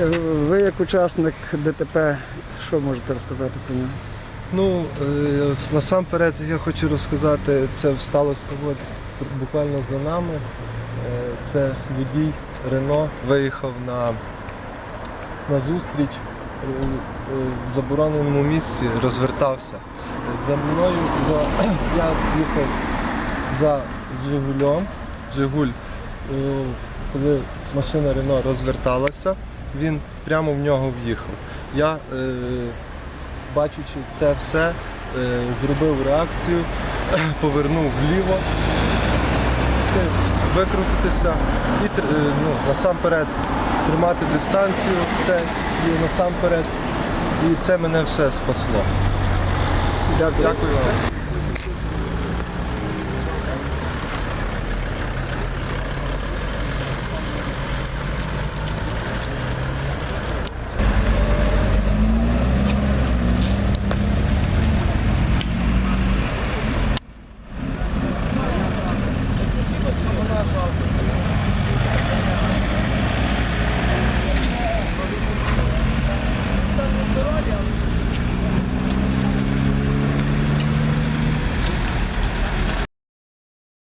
Е, Ви як учасник ДТП, що можете розказати про нього? Ну, е, насамперед я хочу розказати, це сталося от буквально за нами. Е, Це водій Рено виїхав на, на зустріч в забороненому місці, розвертався. За мною за, я їхав за Жигулем. Жигуль, коли машина Рено розверталася, він прямо в нього в'їхав. Я е, бачучи це все, е, зробив реакцію, повернув вліво, встиг викрутитися і е, ну, насамперед тримати дистанцію, це і насамперед, і це мене все спасло. Дякую. Дякую вам. that well.